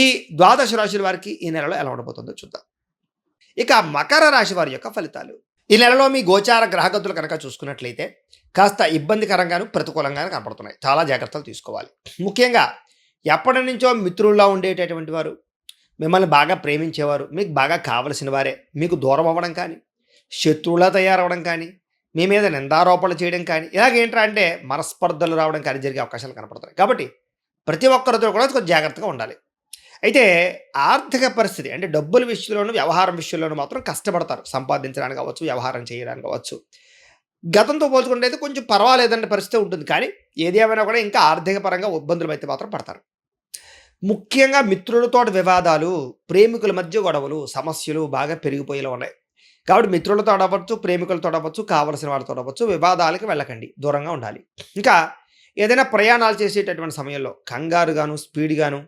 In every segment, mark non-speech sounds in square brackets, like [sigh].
ఈ ద్వాదశ రాశుల వారికి ఈ నెలలో ఎలా ఉండబోతుందో చూద్దాం. ఇక మకర రాశి వారి యొక్క ఫలితాలు. ఈ నెలలో మీ గోచార గ్రహగతులు కనుక చూసుకున్నట్లయితే కాస్త ఇబ్బందికరంగాను ప్రతికూలంగాను కనపడుతున్నాయి. చాలా జాగ్రత్తలు తీసుకోవాలి. ముఖ్యంగా ఎప్పటి నుంచో మిత్రుల్లో ఉండేటటువంటి వారు మిమ్మల్ని బాగా ప్రేమించేవారు మీకు బాగా కావలసిన వారే మీకు దూరం అవ్వడం కానీ శత్రువులా తయారవడం కానీ మీ మీద నిందారోపణలు చేయడం కానీ ఇలాగేంట్రా అంటే మనస్పర్ధలు రావడం కానీ జరిగే అవకాశాలు కనపడుతున్నాయి. కాబట్టి ప్రతి ఒక్కరితో కూడా కొంచెం జాగ్రత్తగా ఉండాలి. అయితే ఆర్థిక పరిస్థితి అంటే డబ్బుల విషయంలోనూ వ్యవహారం విషయంలోనూ మాత్రం కష్టపడతారు. సంపాదించడానికి కావచ్చు వ్యవహారం చేయడానికి కావచ్చు. గతంతో పోల్చుకుంటే అయితే కొంచెం పర్వాలేదన్న పరిస్థితి ఉంటుంది. కానీ ఏది ఏమైనా కూడా ఇంకా ఆర్థిక పరంగా ఇబ్బందులు అయితే మాత్రం పడతారు. ముఖ్యంగా మిత్రులతో వివాదాలు ప్రేమికుల మధ్య గొడవలు సమస్యలు బాగా పెరిగిపోయేలా ఉన్నాయి. కాబట్టి మిత్రులతో అడవచ్చు ప్రేమికులతో అడవచ్చు కావలసిన వాళ్ళతో అడవచ్చు వివాదాలకు వెళ్ళకండి. దూరంగా ఉండాలి. ఇంకా ఏదైనా ప్రయాణాలు చేసేటటువంటి సమయంలో కంగారుగాను స్పీడ్గాను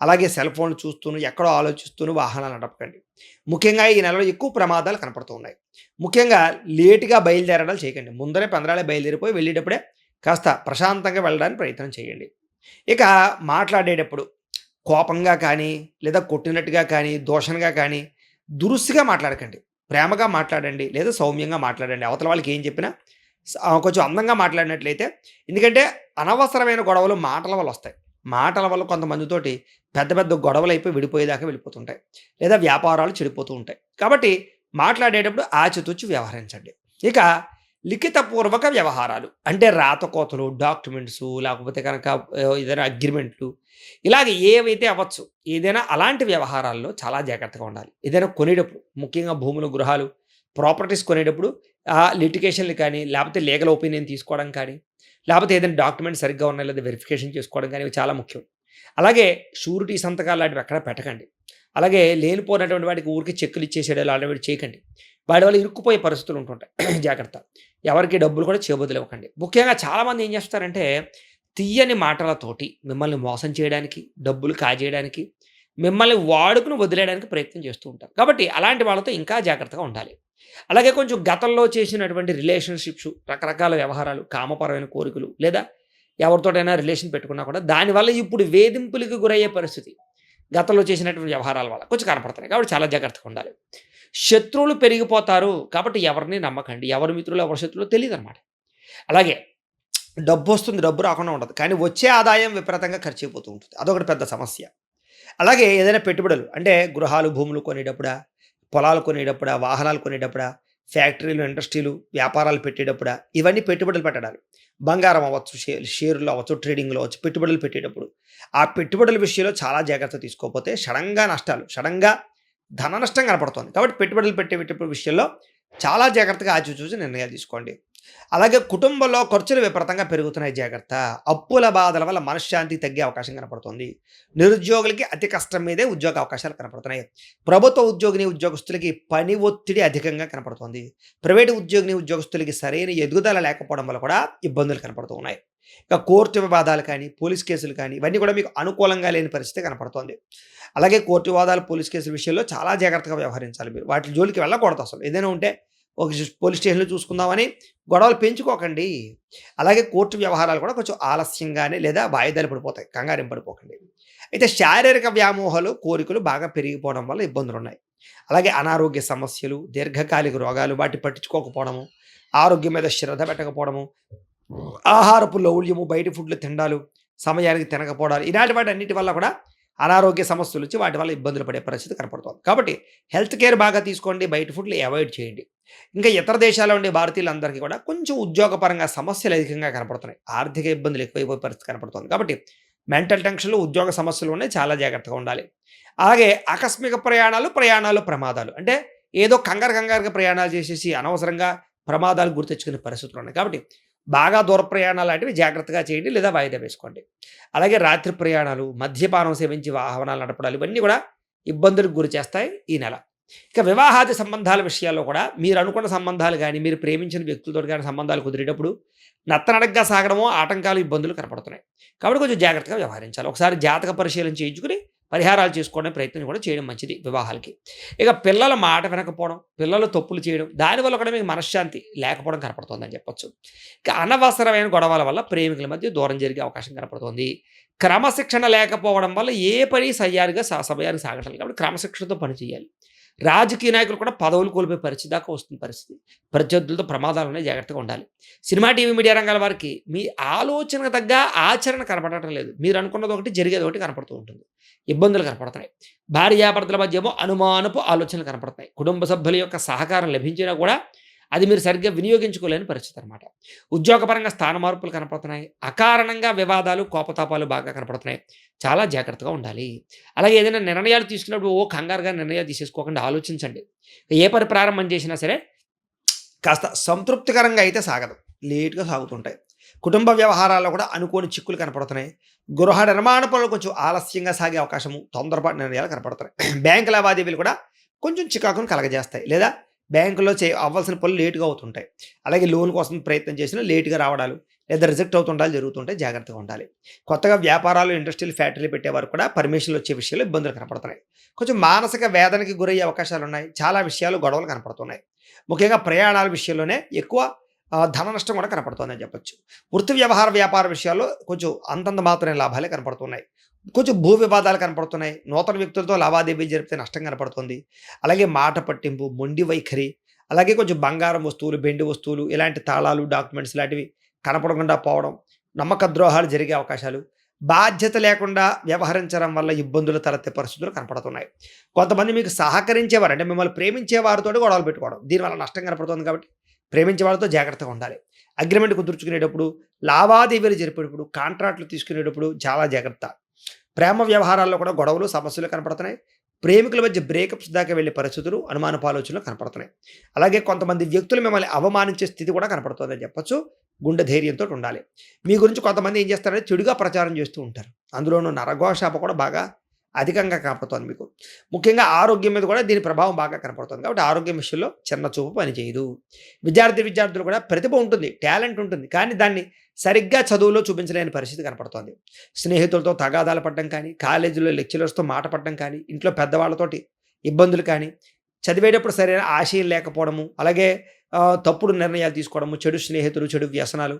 అలాగే సెల్ ఫోన్ చూస్తూను ఎక్కడో ఆలోచిస్తూను వాహనాలు నడపకండి. ముఖ్యంగా ఈ నెలలో ఎక్కువ ప్రమాదాలు కనపడుతూ ఉన్నాయి. ముఖ్యంగా లేటుగా బయలుదేరడాలు చేయకండి. ముందరే పందరాలే బయలుదేరిపోయి వెళ్ళేటప్పుడే కాస్త ప్రశాంతంగా వెళ్ళడానికి ప్రయత్నం చేయండి. ఇక మాట్లాడేటప్పుడు కోపంగా కానీ లేదా కొట్టినట్టుగా కానీ దోషంగా కానీ దురుస్తుగా మాట్లాడకండి. ప్రేమగా మాట్లాడండి లేదా సౌమ్యంగా మాట్లాడండి. అవతల వాళ్ళకి ఏం చెప్పినా కొంచెం అందంగా మాట్లాడినట్లయితే ఎందుకంటే అనవసరమైన గొడవలు మాటల వల్ల వస్తాయి. మాటల వల్ల కొంతమందితోటి పెద్ద పెద్ద గొడవలు అయిపోయి విడిపోయేదాకా వెళ్ళిపోతుంటాయి. లేదా వ్యాపారాలు చెడిపోతూ ఉంటాయి. కాబట్టి మాట్లాడేటప్పుడు ఆచితూచి వ్యవహరించండి. ఇక లిఖితపూర్వక వ్యవహారాలు అంటే రాతకోతలు డాక్యుమెంట్స్ లేకపోతే కనుక ఏదైనా అగ్రిమెంట్లు ఇలాగ ఏవైతే అవ్వచ్చు ఏదైనా అలాంటి వ్యవహారాల్లో చాలా జాగ్రత్తగా ఉండాలి. ఏదైనా కొనేటప్పుడు ముఖ్యంగా భూములు గృహాలు ప్రాపర్టీస్ కొనేటప్పుడు ఆ లిటికేషన్లు కానీ లేకపోతే లీగల్ ఒపీనియన్ తీసుకోవడం కానీ లేకపోతే ఏదైనా డాక్యుమెంట్ సరిగ్గా ఉన్నాయి లేదా వెరిఫికేషన్ చేసుకోవడం కానీ చాలా ముఖ్యం. అలాగే షూరిటీ సంతకాలు లాంటివి ఎక్కడ పెట్టకండి. అలాగే లేనిపోయినటువంటి వాడికి ఊరికి చెక్కులు ఇచ్చేసేయడం లాంటివి చేయకండి. వాడి వల్ల ఇరుక్కుపోయే పరిస్థితులు ఉంటుంటాయి. [clears throat] జాగ్రత్త. ఎవరికి డబ్బులు కూడా చేయబోదులు ఇవ్వకండి. ముఖ్యంగా చాలామంది ఏం చేస్తారంటే తీయని మాటలతోటి మిమ్మల్ని మోసం చేయడానికి డబ్బులు కాజేయడానికి మిమ్మల్ని వాడుకుని వదిలేయడానికి ప్రయత్నం చేస్తూ ఉంటారు. కాబట్టి అలాంటి వాళ్ళతో ఇంకా జాగ్రత్తగా ఉండాలి. అలాగే కొంచెం గతంలో చేసినటువంటి రిలేషన్షిప్స్ రకరకాల వ్యవహారాలు కామపరమైన కోరికలు లేదా ఎవరితోటైనా రిలేషన్ పెట్టుకున్నా కూడా దానివల్ల ఇప్పుడు వేధింపులకు గురయ్యే పరిస్థితి గతంలో చేసినటువంటి వ్యవహారాల వల్ల కొంచెం కనపడుతున్నాయి. కాబట్టి చాలా జాగ్రత్తగా ఉండాలి. శత్రువులు పెరిగిపోతారు కాబట్టి ఎవరిని నమ్మకండి. ఎవరి మిత్రులు ఎవరి శత్రువులు తెలియదు అనమాట అలాగే డబ్బు వస్తుంది డబ్బు రాకుండా ఉండదు. కానీ వచ్చే ఆదాయం విపరీతంగా ఖర్చు అయిపోతూ ఉంటుంది. అదొకటి పెద్ద సమస్య. అలాగే ఏదైనా పెట్టుబడులు అంటే గృహాలు భూములు కొనేటప్పుడా పొలాలు కొనేటప్పుడా వాహనాలు కొనేటప్పుడా ఫ్యాక్టరీలు ఇండస్ట్రీలు వ్యాపారాలు పెట్టేటప్పుడా ఇవన్నీ పెట్టుబడులు పెట్టడాలు. బంగారం అవ్వచ్చు షేర్ షేర్లు అవ్వచ్చు ట్రేడింగ్లో అవ్వచ్చు పెట్టుబడులు పెట్టేటప్పుడు. ఆ పెట్టుబడుల విషయంలో చాలా జాగ్రత్త తీసుకోకపోతే సడన్గా నష్టాలు సడన్గా ధన నష్టం కనపడుతుంది. కాబట్టి పెట్టుబడులు పెట్టేటప్పుడు విషయంలో చాలా జాగ్రత్తగా ఆచిచూసి నిర్ణయాలు తీసుకోండి. అలాగే కుటుంబంలో ఖర్చులు విపరీతంగా పెరుగుతున్నాయి జాగ్రత్త. అప్పుల బాధల వల్ల మనశ్శాంతి తగ్గే అవకాశం కనపడుతుంది. నిరుద్యోగులకి అతి కష్టం మీదే ఉద్యోగ అవకాశాలు కనపడుతున్నాయి. ప్రభుత్వ ఉద్యోగిని ఉద్యోగస్తులకి పని ఒత్తిడి అధికంగా కనపడుతుంది. ప్రైవేటు ఉద్యోగిని ఉద్యోగస్తులకి సరైన ఎదుగుదల లేకపోవడం వల్ల కూడా ఇబ్బందులు కనపడుతూ ఉన్నాయి. ఇక కోర్టు వివాదాలు కానీ పోలీస్ కేసులు కానీ ఇవన్నీ కూడా మీకు అనుకూలంగా లేని పరిస్థితి కనపడుతోంది. అలాగే కోర్టు వివాదాలు పోలీస్ కేసుల విషయంలో చాలా జాగ్రత్తగా వ్యవహరించాలి మీరు. వాటి జోలికి వెళ్ళకూడదు అసలు. ఏదైనా ఉంటే ఒక పోలీస్ స్టేషన్లో చూసుకుందామని గొడవలు పెంచుకోకండి. అలాగే కోర్టు వ్యవహారాలు కూడా కొంచెం ఆలస్యంగానే లేదా వాయిదాలు పడిపోతాయి కంగారం పడిపోకండి. అయితే శారీరక వ్యామోహాలు కోరికలు బాగా పెరిగిపోవడం వల్ల ఇబ్బందులు ఉన్నాయి. అలాగే అనారోగ్య సమస్యలు దీర్ఘకాలిక రోగాలు వాటి పట్టించుకోకపోవడము ఆరోగ్యం మీద శ్రద్ధ పెట్టకపోవడము ఆహారపు లౌల్యము బయట ఫుడ్లు తిండాలు సమయానికి తినకపోవడాలు ఇలాంటి వాటి అన్నిటి వల్ల కూడా అనారోగ్య సమస్యలు వచ్చి వాటి వల్ల ఇబ్బందులు పడే పరిస్థితి కనపడుతుంది. కాబట్టి హెల్త్ కేర్ బాగా తీసుకోండి బయట ఫుడ్లు అవాయిడ్ చేయండి. ఇంకా ఇతర దేశాల్లో ఉండే భారతీయులందరికీ కూడా కొంచెం ఉద్యోగపరంగా సమస్యలు అధికంగా కనపడుతున్నాయి. ఆర్థిక ఇబ్బందులు ఎక్కువైపోయే పరిస్థితి కనపడుతుంది. కాబట్టి మెంటల్ టెన్షన్లు ఉద్యోగ సమస్యలు ఉన్నాయి. చాలా జాగ్రత్తగా ఉండాలి. అలాగే ఆకస్మిక ప్రయాణాలు ప్రయాణాలు ప్రమాదాలు. అంటే ఏదో కంగారు కంగారుగా ప్రయాణాలు చేసేసి అనవసరంగా ప్రమాదాలు గుర్తెచ్చుకునే పరిస్థితులు ఉన్నాయి. కాబట్టి బాగా దూర ప్రయాణాలు లాంటివి జాగ్రత్తగా చేయండి లేదా వాయిదా వేసుకోండి. అలాగే రాత్రి ప్రయాణాలు మద్యపానం సేవించి వాహనాలు నడపడాలు ఇవన్నీ కూడా ఇబ్బందులకు గురి చేస్తాయి ఈ నెల. ఇక వివాహాది సంబంధాల విషయాల్లో కూడా మీరు అనుకున్న సంబంధాలు కానీ మీరు ప్రేమించిన వ్యక్తులతో కానీ సంబంధాలు కుదిరేటప్పుడు నత్తనడగ్గా సాగడమో ఆటంకాలు ఇబ్బందులు కనపడుతున్నాయి. కాబట్టి కొంచెం జాగ్రత్తగా వ్యవహరించాలి. ఒకసారి జాతక పరిశీలన చేయించుకుని పరిహారాలు చేసుకోవడం ప్రయత్నం కూడా చేయడం మంచిది వివాహాలకి. ఇక పిల్లల మాట వినకపోవడం పిల్లలు తప్పులు చేయడం దానివల్ల కూడా మీకు మనశ్శాంతి లేకపోవడం కనపడుతుందని చెప్పొచ్చు. ఇక అనవసరమైన గొడవల వల్ల ప్రేమికుల మధ్య దూరం జరిగే అవకాశం కనపడుతుంది. క్రమశిక్షణ లేకపోవడం వల్ల ఏ పని సయ్యారుగా సమయానికి సాగటం కాబట్టి క్రమశిక్షణతో పని చేయాలి. రాజకీయ నాయకులు కూడా పదవులు కోల్పోయే పరిస్థితి దాకా వస్తున్న పరిస్థితి. ప్రత్యర్థులతో ప్రమాదాలు ఉన్నాయి జాగ్రత్తగా ఉండాలి. సినిమా టీవీ మీడియా రంగాల వారికి మీ ఆలోచనకు తగ్గ ఆచరణ కనపడటం లేదు. మీరు అనుకున్నది ఒకటి జరిగేది ఒకటి కనపడుతూ ఉంటుంది. ఇబ్బందులు కనపడుతున్నాయి. భార్యాభర్తల మధ్య ఏమో అనుమానపు ఆలోచనలు కనపడుతున్నాయి. కుటుంబ సభ్యుల యొక్క సహకారం లభించినా కూడా అది మీరు సరిగ్గా వినియోగించుకోలేని పరిస్థితి అనమాట ఉద్యోగపరంగా స్థాన మార్పులు కనపడుతున్నాయి. అకారణంగా వివాదాలు కోపతాపాలు బాగా కనపడుతున్నాయి. చాలా జాగ్రత్తగా ఉండాలి. అలాగే ఏదైనా నిర్ణయాలు తీసుకున్నప్పుడు ఓ కంగారుగా నిర్ణయాలు తీసేసుకోకుండా ఆలోచించండి. ఏ పని ప్రారంభం చేసినా సరే కాస్త సంతృప్తికరంగా అయితే సాగదు. లేట్గా సాగుతుంటాయి. కుటుంబ వ్యవహారాల్లో కూడా అనుకోని చిక్కులు కనపడుతున్నాయి. గృహ నిర్మాణ పనులు కొంచెం ఆలస్యంగా సాగే అవకాశము తొందరపాటు నిర్ణయాలు కనపడుతున్నాయి. [clears throat] బ్యాంకు లావాదేవీలు కూడా కొంచెం చికాకును కలగజేస్తాయి. లేదా బ్యాంకులో చే అవ్వాల్సిన పనులు లేటుగా అవుతుంటాయి. అలాగే లోన్ కోసం ప్రయత్నం చేసినా లేటుగా రావడాలు లేదా రిజెక్ట్ అవుతుండాలి జరుగుతుంటాయి జాగ్రత్తగా ఉండాలి. కొత్తగా వ్యాపారాలు ఇండస్ట్రియల్ ఫ్యాక్టరీలు పెట్టేవారు కూడా పర్మిషన్లు వచ్చే విషయాలు ఇబ్బందులు కనపడుతున్నాయి. కొంచెం మానసిక వేదనకి గురయ్యే అవకాశాలు ఉన్నాయి చాలా విషయాలు గొడవలు కనపడుతున్నాయి. ముఖ్యంగా ప్రయాణాల విషయంలోనే ఎక్కువ ధన నష్టం కూడా కనపడుతుందని చెప్పొచ్చు. వృత్తి వ్యవహార వ్యాపార విషయాల్లో కొంచెం అంతంత మాత్రమే లాభాలే కనపడుతున్నాయి. కొంచెం భూ వివాదాలు కనపడుతున్నాయి. నూతన వ్యక్తులతో లావాదేవీలు జరిపితే నష్టం కనపడుతుంది. అలాగే మాట పట్టింపు మొండి వైఖరి అలాగే కొంచెం బంగారం వస్తువులు బెండి వస్తువులు ఇలాంటి తాళాలు డాక్యుమెంట్స్ లాంటివి కనపడకుండా పోవడం నమ్మక ద్రోహాలు జరిగే అవకాశాలు బాధ్యత లేకుండా వ్యవహరించడం వల్ల ఇబ్బందులు తలెత్తే పరిస్థితులు కనపడుతున్నాయి. కొంతమంది మీకు సహకరించేవారు అంటే మిమ్మల్ని ప్రేమించే వారితో గొడవలు పెట్టుకోవడం దీనివల్ల నష్టం కనపడుతుంది కాబట్టి ప్రేమించే వాళ్ళతో జాగ్రత్తగా ఉండాలి. అగ్రిమెంట్ కుదుర్చుకునేటప్పుడు లావాదేవీలు జరిపేటప్పుడు కాంట్రాక్ట్లు తీసుకునేటప్పుడు చాలా జాగ్రత్త. ప్రేమ వ్యవహారాల్లో కూడా గొడవలు సమస్యలు కనపడుతున్నాయి. ప్రేమికుల మధ్య బ్రేకప్స్ దాకా వెళ్ళే పరిస్థితులు అనుమాన పాలోచనలు కనపడుతున్నాయి. అలాగే కొంతమంది వ్యక్తులు మిమ్మల్ని అవమానించే స్థితి కూడా కనపడుతుందని చెప్పొచ్చు. గుండె ధైర్యంతో ఉండాలి. మీ గురించి కొంతమంది ఏం చేస్తారంటే చెడుగా ప్రచారం చేస్తూ ఉంటారు. అందులోనూ నరఘోషాప కూడా బాగా అధికంగా కనపడుతుంది మీకు. ముఖ్యంగా ఆరోగ్యం మీద కూడా దీని ప్రభావం బాగా కనపడుతుంది. కాబట్టి ఆరోగ్యం విషయంలో చిన్న చూపు పనిచేయదు విద్యార్థి విద్యార్థులు కూడా ప్రతిభ ఉంటుంది టాలెంట్ ఉంటుంది. కానీ దాన్ని సరిగ్గా చదువులో చూపించలేని పరిస్థితి కనపడుతోంది. స్నేహితులతో తగాదాలు పడడం కానీ కాలేజీలో లెక్చరర్స్తో మాట పడడం కానీ ఇంట్లో పెద్దవాళ్ళతోటి ఇబ్బందులు కానీ చదివేటప్పుడు సరైన ఆశయం లేకపోవడము అలాగే తప్పుడు నిర్ణయాలు తీసుకోవడము చెడు స్నేహితులు చెడు వ్యసనాలు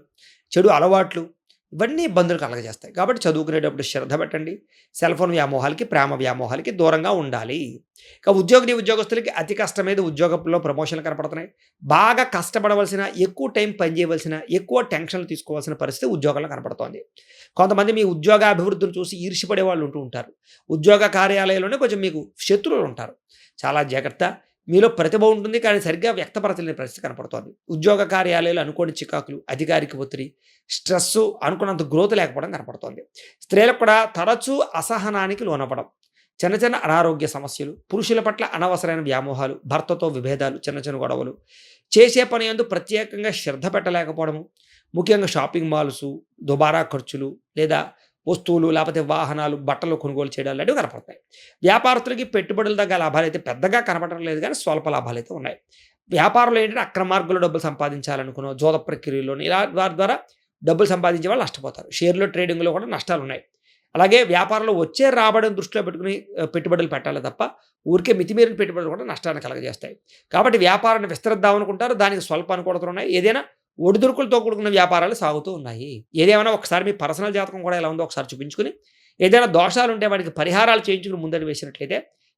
చెడు అలవాట్లు ఇవన్నీ ఇబ్బందులు కలగజేస్తాయి. కాబట్టి చదువుకునేటప్పుడు శ్రద్ధ పెట్టండి. సెల్ ఫోన్ వ్యామోహాలకి ప్రేమ వ్యామోహాలకి దూరంగా ఉండాలి. ఇక ఉద్యోగిని ఉద్యోగస్తులకి అతి కష్టమైన ఉద్యోగంలో ప్రమోషన్లు కనపడుతున్నాయి. బాగా కష్టపడవలసిన ఎక్కువ టైం పనిచేయవలసిన ఎక్కువ టెన్షన్లు తీసుకోవాల్సిన పరిస్థితి ఉద్యోగంలో కనపడుతోంది. కొంతమంది మీ ఉద్యోగ అభివృద్ధిని చూసి ఈర్షిపడే వాళ్ళు ఉంటూ ఉంటారు. ఉద్యోగ కార్యాలయంలోనే కొంచెం మీకు శత్రువులు ఉంటారు. చాలా జాగ్రత్త. మీలో ప్రతిభ ఉంటుంది కానీ సరిగ్గా వ్యక్తపరచలేని పరిస్థితి కనపడుతోంది. ఉద్యోగ కార్యాలయాలు అనుకోని చికాకులు అధికారిక ఒత్తిడి స్ట్రెస్ అనుకున్నంత గ్రోత్ లేకపోవడం కనపడుతోంది. స్త్రీలకు కూడా తరచూ అసహనానికి లోనవ్వడం. చిన్న చిన్న అనారోగ్య సమస్యలు పురుషుల పట్ల అనవసరమైన వ్యామోహాలు భర్తతో విభేదాలు చిన్న చిన్న గొడవలు చేసే పని ఎందు ప్రత్యేకంగా శ్రద్ధ పెట్టలేకపోవడము ముఖ్యంగా షాపింగ్ మాల్స్ దుబారా ఖర్చులు లేదా వస్తువులు లేకపోతే వాహనాలు బట్టలు కొనుగోలు చేయడం లాంటివి కనపడతాయి. వ్యాపారస్తులకి పెట్టుబడుల దగ్గర లాభాలు అయితే పెద్దగా కనపడడం లేదు కానీ స్వల్ప లాభాలు అయితే ఉన్నాయి. వ్యాపారంలో ఏంటంటే అక్రమ మార్గంలో డబ్బులు సంపాదించాలనుకున్న జోద ప్రక్రియలోని ఇలా వారి ద్వారా డబ్బులు సంపాదించే వాళ్ళు నష్టపోతారు. షేర్లో ట్రేడింగ్లో కూడా నష్టాలు ఉన్నాయి. అలాగే వ్యాపారంలో వచ్చే రాబడిని దృష్టిలో పెట్టుకుని పెట్టుబడులు పెట్టాలి తప్ప ఊరికే మితిమీరిన పెట్టుబడులు కూడా నష్టాన్ని కలగజేస్తాయి. కాబట్టి వ్యాపారాన్ని విస్తరిద్దాం అనుకుంటారు దానికి స్వల్ప అనుకూలతలు ఉన్నాయి. ఏదైనా ఒడిదుడుకులతో కూడుకున్న వ్యాపారాలు సాగుతూ ఉన్నాయి. ఏదేమైనా ఒకసారి మీ పర్సనల్ జాతకం కూడా ఎలా ఉందో ఒకసారి చూపించుకుని ఏదైనా దోషాలు ఉంటే వాటికి పరిహారాలు చేయించుకుని ముందడి వేసినట్లయితే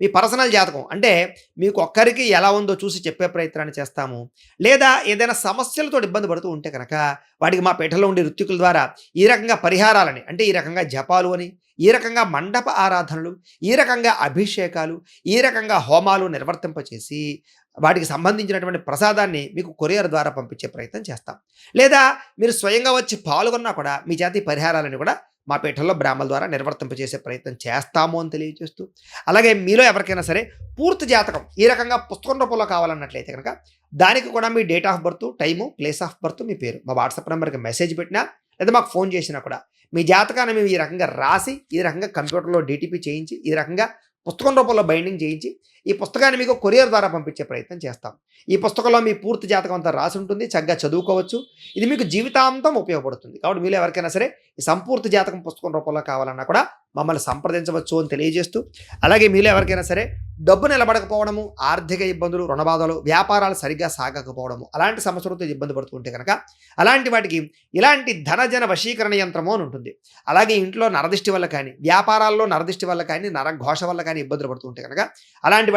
మీ పర్సనల్ జాతకం. అంటే మీకు ఒక్కరికి ఎలా ఉందో చూసి చెప్పే ప్రయత్నాన్ని చేస్తాము. లేదా ఏదైనా సమస్యలతో ఇబ్బంది పడుతూ ఉంటే కనుక వాటికి మా పీఠలో ఉండే ఋత్వికుల ద్వారా ఈ రకంగా పరిహారాలని అంటే ఈ రకంగా జపాలు అని ఈ రకంగా మండప ఆరాధనలు ఈ రకంగా అభిషేకాలు ఈ రకంగా హోమాలు నిర్వర్తింపచేసి వాటికి సంబంధించినటువంటి ప్రసాదాన్ని మీకు కొరియర్ ద్వారా పంపించే ప్రయత్నం చేస్తాం. లేదా మీరు స్వయంగా వచ్చి పాల్గొన్నా కూడా మీ జాతి పరిహారాలను కూడా మా పీఠంలో బ్రాహ్మల ద్వారా నిర్వర్తింపజేసే ప్రయత్నం చేస్తాము అని తెలియజేస్తూ అలాగే మీలో ఎవరికైనా సరే పూర్తి జాతకం ఈ రకంగా పుస్తకం రూపంలో కావాలన్నట్లయితే కనుక దానికి కూడా మీ date of birth time place of birth మీ పేరు మా వాట్సాప్ నెంబర్కి మెసేజ్ పెట్టినా లేదా మాకు ఫోన్ చేసినా కూడా మీ జాతకాన్ని మేము ఈ రకంగా రాసి ఈ రకంగా కంప్యూటర్లో డిటిపి చేయించి ఈ రకంగా పుస్తకం రూపంలో బైండింగ్ చేయించి ఈ పుస్తకాన్ని మీకు కొరియర్ ద్వారా పంపించే ప్రయత్నం చేస్తాం. ఈ పుస్తకంలో మీ పూర్తి జాతకం అంతా రాసి ఉంటుంది. చక్కగా చదువుకోవచ్చు. ఇది మీకు జీవితాంతం ఉపయోగపడుతుంది. కాబట్టి మీరు ఎవరికైనా సరే ఈ సంపూర్తి జాతకం పుస్తకం రూపంలో కావాలన్నా కూడా మమ్మల్ని సంప్రదించవచ్చు అని తెలియజేస్తూ అలాగే మీలో ఎవరికైనా సరే డబ్బు నిలబడకపోవడము ఆర్థిక ఇబ్బందులు రుణబాధలు వ్యాపారాలు సరిగ్గా సాగకపోవడము అలాంటి సమస్యలతో ఇబ్బంది పడుతుంటే కనుక అలాంటి వాటికి ఇలాంటి ధనజన వశీకరణ యంత్రము అని ఉంటుంది. అలాగే ఇంట్లో నరదిష్టి వల్ల కానీ వ్యాపారాల్లో నరదిష్టి వల్ల కానీ నరఘోష వల్ల కానీ ఇబ్బందులు పడుతుంటే కనుక అలాంటి